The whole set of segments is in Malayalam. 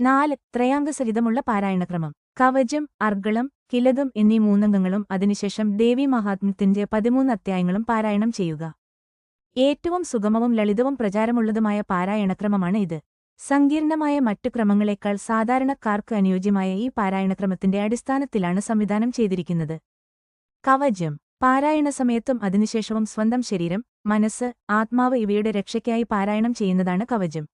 നാല് ത്രയാംഗസഹിതമുള്ള പാരായണക്രമം. കവചം അർഗളം കിലകം എന്നീ മൂന്നംഗങ്ങളും അതിനുശേഷം ദേവി മഹാത്മ്യത്തിന്റെ പതിമൂന്ന് അധ്യായങ്ങളും പാരായണം ചെയ്യുക. ഏറ്റവും സുഗമവും ലളിതവും പ്രചാരമുള്ളതുമായ പാരായണക്രമമാണ് ഇത്. സങ്കീർണമായ മറ്റു ക്രമങ്ങളെക്കാൾ സാധാരണക്കാർക്ക് അനുയോജ്യമായ ഈ പാരായണക്രമത്തിന്റെ അടിസ്ഥാനത്തിലാണ് സംവിധാനം ചെയ്തിരിക്കുന്നത്. കവചം പാരായണ സമയത്തും അതിനുശേഷവും സ്വന്തം ശരീരം മനസ്സ് ആത്മാവ് ഇവയുടെ രക്ഷയ്ക്കായി പാരായണം ചെയ്യുന്നതാണ് കവചം.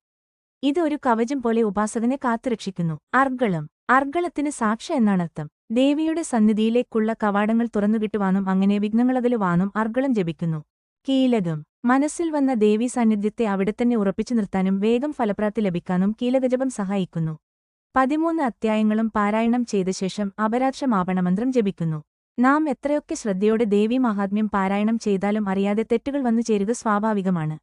ഇത് ഒരു കവചം പോലെ ഉപാസകനെ കാത്തുരക്ഷിക്കുന്നു. അർഗളം. അർഗളത്തിന് സാക്ഷ എന്നാണർത്ഥം. ദേവിയുടെ സന്നിധിയിലേക്കുള്ള കവാടങ്ങൾ തുറന്നുകിട്ടുവാനും അങ്ങനെ വിഘ്നങ്ങളകലുവാനും അർഗളം ജപിക്കുന്നു. കീലകം. മനസ്സിൽ വന്ന ദേവീ സാന്നിധ്യത്തെ അവിടെ തന്നെ ഉറപ്പിച്ചു നിർത്താനും വേഗം ഫലപ്രാപ്തി ലഭിക്കാനും കീലകജപം സഹായിക്കുന്നു. പതിമൂന്ന് അധ്യായങ്ങളും പാരായണം ചെയ്ത ശേഷം അപരാക്ഷമാപണമന്ത്രം ജപിക്കുന്നു. നാം എത്രയൊക്കെ ശ്രദ്ധയോടെ ദേവീ മഹാത്മ്യം പാരായണം ചെയ്താലും അറിയാതെ തെറ്റുകൾ വന്നു ചേരുക സ്വാഭാവികമാണ്.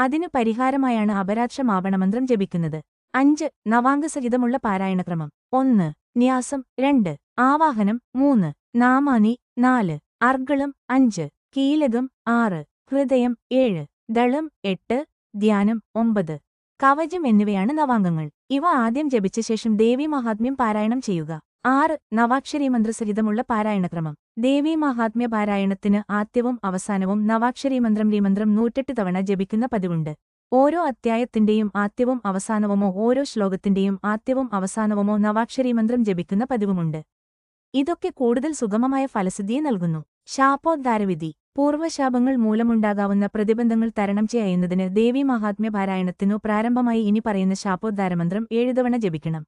അതിനു പരിഹാരമായാണ് അപരാക്ഷമാവണമന്ത്രം ജപിക്കുന്നത്. അഞ്ച് നവാംഗസഹിതമുള്ള പാരായണക്രമം. ഒന്ന് ന്യാസം. രണ്ട് ആവാഹനം. മൂന്ന് നാമാനി. നാല് അർഗളം. അഞ്ച് കീലകം. ആറ് ഹൃദയം. ഏഴ് ദളം. എട്ട് ധ്യാനം. ഒമ്പത്. കവചം എന്നിവയാണ് നവാംഗങ്ങൾ. ഇവ ആദ്യം ജപിച്ച ശേഷം ദേവി മഹാത്മ്യം പാരായണം ചെയ്യുക. ആറ് നവാക്ഷരി മന്ത്രസഹിതമുള്ള പാരായണക്രമം. ദേവീ മഹാത്മ്യ പാരായണത്തിന് ആദ്യവും അവസാനവും നവാക്ഷരി മന്ത്രം ലീമന്ത്രം നൂറ്റെട്ട് തവണ ജപിക്കുന്ന പതിവുണ്ട്. ഓരോ അധ്യായത്തിന്റെയും ആദ്യവും അവസാനവുമോ ഓരോ ശ്ലോകത്തിന്റെയും ആദ്യവും അവസാനവുമോ നവാക്ഷരി മന്ത്രം ജപിക്കുന്ന പതിവുമുണ്ട്. ഇതൊക്കെ കൂടുതൽ സുഗമമായ ഫലസിദ്ധിയെ നൽകുന്നു. ശാപോദ്ധാരവിധി. പൂർവശാപങ്ങൾ മൂലമുണ്ടാകാവുന്ന പ്രതിബന്ധങ്ങൾ തരണം ചെയ്യുന്നതിന് ദേവീ മഹാത്മ്യ പാരായണത്തിനു പ്രാരംഭമായി ഇനി പറയുന്ന ശാപോദ്ധാരമന്ത്രം ഏഴുതവണ ജപിക്കണം.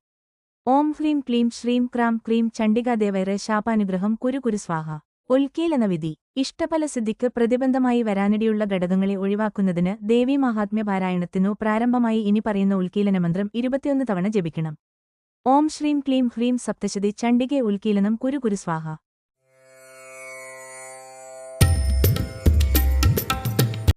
ഓം ഹ്രീം ക്ലീം ശ്രീം ക്രാം ക്രീം ചണ്ഡികാദേവരെ ശാപാനുഗ്രഹം കുരുകുരു കുരു സ്വാഹ ഒൽക്കീലെന്ന വിധി. ഇഷ്ടഫലസിദ്ധിക്ക് പ്രതിബന്ധമായി വരാനിടിയുള്ള ഘടകങ്ങളെ ഒഴിവാക്കുന്നതിന് ദേവീ മഹാത്മ്യ പാരായണത്തിനു പ്രാരംഭമായി ഇനി പറയുന്ന ഉൽക്കീലന മന്ത്രം ഇരുപത്തിയൊന്ന് തവണ ജപിക്കണം. ഓം ശ്രീം ക്ലീം ഹ്രീം സപ്തശതി ചണ്ഡികെ ഉൽക്കീലനം കുരുകുരു കുരു സ്വാഹ.